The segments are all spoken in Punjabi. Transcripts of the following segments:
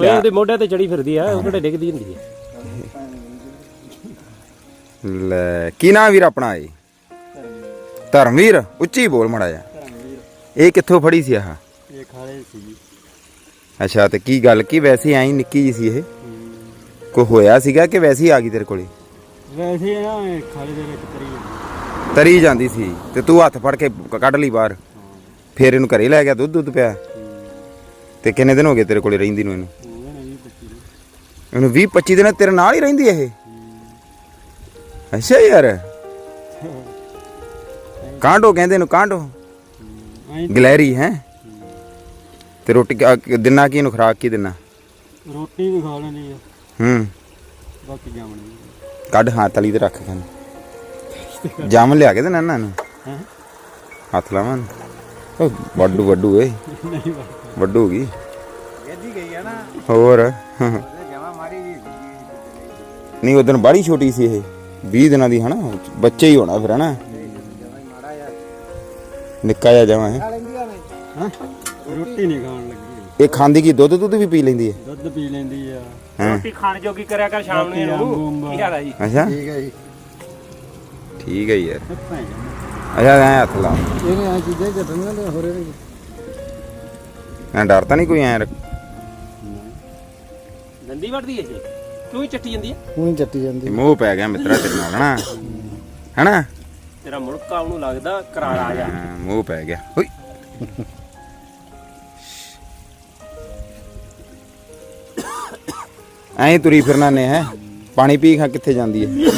ਓਏ ਉਹਦੇ ਮੋਢੇ ਤੇ ਚੜੀ ਫਿਰਦੀ ਆ ਉਹ ਕਿਹੜੇ ਡਿੱਗਦੀ ਹੁੰਦੀ ਹੈ ਲੈ ਕੀ ਨਾਂ ਵੀਰ ਆਪਣਾ ਏ ਧਰਮਵੀਰ ਉੱਚੀ ਬੋਲ ਮੜਾ ਜਾ ਇਹ ਕਿੱਥੋਂ ਫੜੀ ਸੀ ਆਹ? ਇਹ ਖਾਲੇ ਸੀ ਅੱਛਾ ਤੇ ਕੀ ਗੱਲ ਕੀ ਵੈਸੇ ਐਂ ਨਿੱਕੀ ਜੀ ਸੀ ਇਹ? ਕੋਈ ਹੋਇਆ ਸੀਗਾ ਕਿ ਵੈਸੇ ਹੀ ਆ ਗਈ ਤੇਰੇ ਕੋਲੇ? ਵੈਸੇ ਨਾ ਇਹ ਖਾਲੇ ਦੇ ਵਿੱਚ ਤਰੀ ਤਰੀ ਜਾਂਦੀ ਸੀ ਤੇ ਤੂੰ ਹੱਥ ਫੜ ਕੇ ਕ- ਕੱਢ ਲਈ ਬਾਹਰ। ਫੇਰ ਇਹਨੂੰ ਘਰੇ ਲੈ ਗਿਆ ਦੁੱਧ ਦੁੱਧ ਪਿਆ। ਤੇ ਕਿੰਨੇ ਦਿਨ ਹੋ ਗਏ ਤੇਰੇ ਕੋਲੇ ਰਹਿੰਦੀ ਨੂੰ ਇਹਨੂੰ? ਇਹਨੂੰ 20 25 ਦਿਨ ਤੇਰੇ ਨਾਲ ਹੀ ਰਹਿੰਦੀ ਇਹ? ਅੱਛਾ ਯਾਰ। ਕਾਂਡੋ ਕਹਿੰਦੇ ਇਹਨੂੰ ਕਾਂਡੋ। ਗਲੈਰੀ ਹੈ? ਤੇ ਰੋਟੀ ਕਿ- ਦਿਨਾ ਕੀ ਇਹਨੂੰ ਖਰਾਕ ਕੀ ਦਿਨਾ? ਰੋਟੀ ਵੀ ਖਾ ਲੈਣੀ ਆ। ਹੂੰ। ਬਾਕੀ ਜਾਮਣੀ ਕੱਢ ਹਾਂ ਤਲੀ ਤੇ ਰੱਖ ਖਾਨ ਜਾਮ ਲਿਆ ਕੇ ਦੇਣਾ ਇਹਨਾਂ ਨੂੰ? ਹੈ? ਹੱਥ ਲਾਵਾਂ ਉਹ ਵੱਡੂ ਵੱਡੂ ਏ। ਵੱਡੂ। ਗਈ। ਗਈ ਨਾ। ਹੋਰ। ਜਮਾ ਮਾਰੀ ਜੀ ਨਹੀਂ ਉਦੋਂ ਬਾੜੀ ਛੋਟੀ ਸੀ ਇਹ। 20 ਦਿਨਾਂ ਦੀ ਹਨਾ? ਬੱਚੇ ਹੀ ਹੋਣਾ ਫਿਰ ਹਨਾ? ਨਿੱਕਾ ਜਿਹਾ ਜਮਾ ਹੈ ਖਾ ਲੈਂਦੀਆਂ ਨੇ ਹਾਂ? ਰੋਟੀ ਨਹੀਂ ਖਾਣ ਲੱਗੀ। ਇਹ ਖਾਂਦੀ ਕੀ? ਦੁੱਧ ਦੁੱਧ ਵੀ ਪੀ ਲੈਂਦੀ ਹੈ? ਦੁੱਧ ਪੀ ਲੈਂਦੀ ਆ। ਰੋਟੀ ਖਾਣ ਜੋਗੀ ਕਰਿਆ ਕਰ ਸ਼ਾਮ ਨੂੰ ਇਹਨੂੰ। ਕੀ ਹਾਲ ਆ ਜੀ? ਅੱਛਾ। ਠੀਕ ਹੈ ਜੀ। ਠੀਕ ਹੈ ਯਾਰ। ਅੱਛਾ ਐ ਹੱਥ ਲਾ। ਇਹਨੇ ਆ ਚੀਜ਼ਾਂ ਜੱਟਣੀਆਂ ਤੇ ਹੋਰੇ ਨੇ ਐ ਡਰ ਤਾਂ ਨਹੀਂ ਕੋਈ ਐ ਦੰਦੀ ਵੱਢਦੀ ਇਹ ਕਿਉਂ ਹੀ ਚੱਟੀ ਜਾਂਦੀ ਹੈ? ਉਹੀ ਚੱਟੀ ਜਾਂਦੀ ਮੋਹ ਪੈ ਗਿਆ ਮਿੱਤਰਾ ਤੇਰੇ ਨਾਲ ਹਨਾ? ਹਨਾ? ਤੇਰਾ ਮੁੜਕਾ ਉਹਨੂੰ ਲੱਗਦਾ ਕਰਾਰਾ ਆ ਜਾ ਹਾਂ, ਮੋਹ ਪੈ ਗਿਆ। ਓਏ ਐਂ ਤੁਰੀ ਫਿਰਨਾ ਨੇ ਹੈ? ਪਾਣੀ ਪੀ ਖਾ ਕਿੱਥੇ ਜਾਂਦੀ ਹੈ?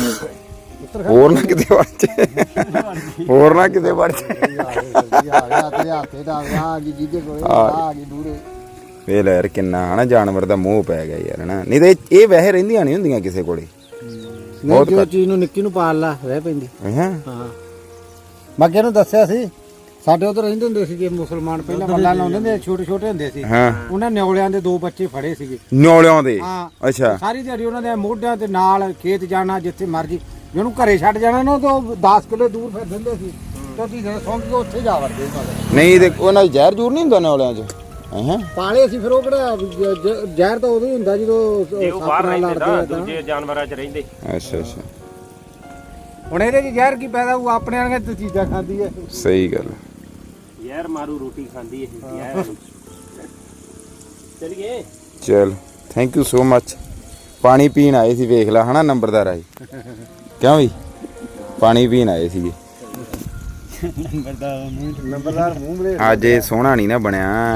ਹੋਰ ਨਾ ਕਿਤੇ ਵੜ ਜੇ। ਹੋਰ ਨਾ ਕਿਤੇ ਵੜ ਜੇ। ਆ ਗਿਆ ਤੇਰੇ ਹੱਥੇ ਦਾ ਆ ਗਈ ਜਿਹਦੇ ਕੋਲ ਆ ਗਈ ਦੂਰੇ। ਵੇ ਲੈ ਯਾਰ ਕਿੰਨਾ ਹਨਾ ਜਾਨਵਰ ਦਾ ਮੋਹ ਪੈ ਗਿਆ ਯਾਰ ਹਨਾ। ਨਹੀਂ ਤੇ ਇਹ- ਇਹ ਵਹਿ ਰਹਿੰਦੀਆਂ ਨਹੀਂ ਹੁੰਦੀਆਂ ਕਿਸੇ ਕੋਲੇ। ਬਹੁਤ ਜੋ ਚੀਜ਼ ਨੂੰ ਨਿੱਕੀ ਨੂੰ ਪਾਲ ਲਾ ਰਹਿ ਪੈਂਦੀ। ਹਾਂ? ਹਾਂ। ਮੈਂ ਕਿਹਨੂੰ ਦੱਸਿਆ ਸੀ ਸਾਡੇ ਉਧਰ ਰਹਿੰਦੇ ਹੁੰਦੇ ਸੀਗੇ ਮੁਸਲਮਾਨ ਪਹਿਲਾਂ ਮੱਲਾ ਲਾਉਂਦੇ ਹੁੰਦੇ ਛੋਟੇ ਛੋਟੇ ਹੁੰਦੇ ਸੀ। ਹਾਂ। ਉਹਨਾਂ ਨਿਉਲਿਆਂ ਦੇ ਦੋ ਬੱਚੇ ਫੜੇ ਸੀਗੇ। ਨਿਓਲਿਆਂ ਦੇ? ਹਾਂ। ਅੱਛਾ। ਸਾਰੀ ਦਿਹਾੜੀ ਉਹਨਾਂ ਦੇ ਮੋਢਿਆਂ ਤੇ ਨਾਲ ਖੇਤ ਜਾਣਾ ਜਿੱਥੇ ਮਰਜ਼ੀ। ਜਿਹਨੂੰ ਘਰੇ ਛੱਡ ਜਾਣਾ ਨਾ ਤਾਂ 10 ਕਿਲੋ ਦੂਰ ਫਿਰ ਦਿੰਦੇ ਸੀ। ਤਾਂ ਸੌਂਕ ਕੇ ਉੱਥੇ ਜਾ ਵੜਦੇ ਸੀ। ਨਹੀਂ ਤੇ ਉਹਨਾਂ ਚ ਜ਼ਹਿਰ ਜੂਰ ਨਹੀਂ ਹੁੰਦਾ ਨਿਓਲਿਆਂ ਚ? ਹਾਂ। ਪਾਲੇ ਸੀ ਫਿਰ ਉਹ ਕਿਹੜਾ ਜ- ਜ- ਜ਼ਹਿਰ ਤਾਂ ਉਦੋਂ ਹੀ ਹੁੰਦਾ ਜਦੋਂ ਜੇ ਉਹ ਸੱਪ ਬਾਹਰ ਨਾਲ ਰਹਿੰਦੇ ਲੜਦੇ ਤਾਂ ਆ ਤਾਂ। ਦੂਜੇ ਜਾਨਵਰਾਂ 'ਚ ਰਹਿੰਦੇ। ਅੱਛਾ ਅੱਛਾ। ਹੁਣ ਇਹਦੇ ਚ ਜ਼ਹਿਰ ਕੀ ਪੈਦਾ ਉਹ ਆਪਣੇ ਵਾਲੀਆਂ ਤੇ ਚੀਜ਼ਾਂ ਖਾਂਦੀ ਹੈ ਸਹੀ ਗੱਲ ਯਾਰ ਮਾਰੂ ਰੋਟੀ ਖਾਂਦੀ ਇਹ ਯਾਰ ਚਲੀਏ। ਚਲ ਥੈਂਕ ਯੂ ਸੋ ਮੱਚ ਪਾਣੀ ਪੀਣ ਆਏ ਸੀ ਵੇਖ ਲੈ ਹਨਾ ਨੰਬਰਦਾਰ ਆਈ ਕਿਉਂ ਵੀ? ਪਾਣੀ ਪੀਣ ਆਏ ਸੀਗੇ। ਨੰਬਰਦਾਰ ਮੂੰਹ ਨੰਬਰਦਾਰ ਮੂੰਹ ਅੱਜ ਇਹ ਸੋਹਣਾ ਨਹੀਂ ਨਾ ਬਣਿਆ।